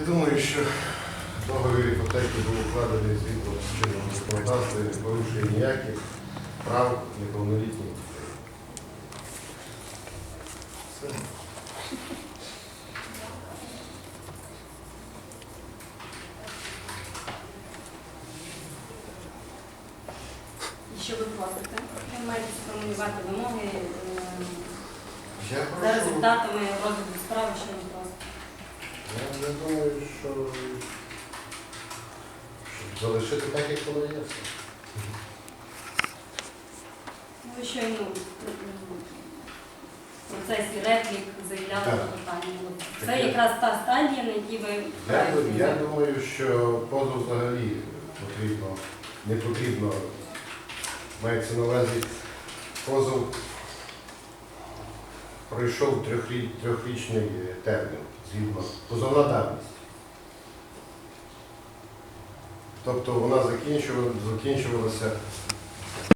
Я думаю, що договір іпотеки був укладений згідно з чинного законодавства і не порушує ніяких прав неповнолітніх дітей. Все. І що ви просите? Ви маєте сформулювати вимоги е, Я за прошу, результатами розгляду справи, що ви. Я думаю, що залишити так, як воно є. все. Ви щойно м, в процесі реплік заявляли Так. про питання. Це Таке. якраз та стадія, на якій ви Я, я думаю, що позов взагалі потрібно, не потрібно, мається на увазі позов пройшов трьохрі- трьохрічний термін згідно позовна давність. Тобто вона закінчувалася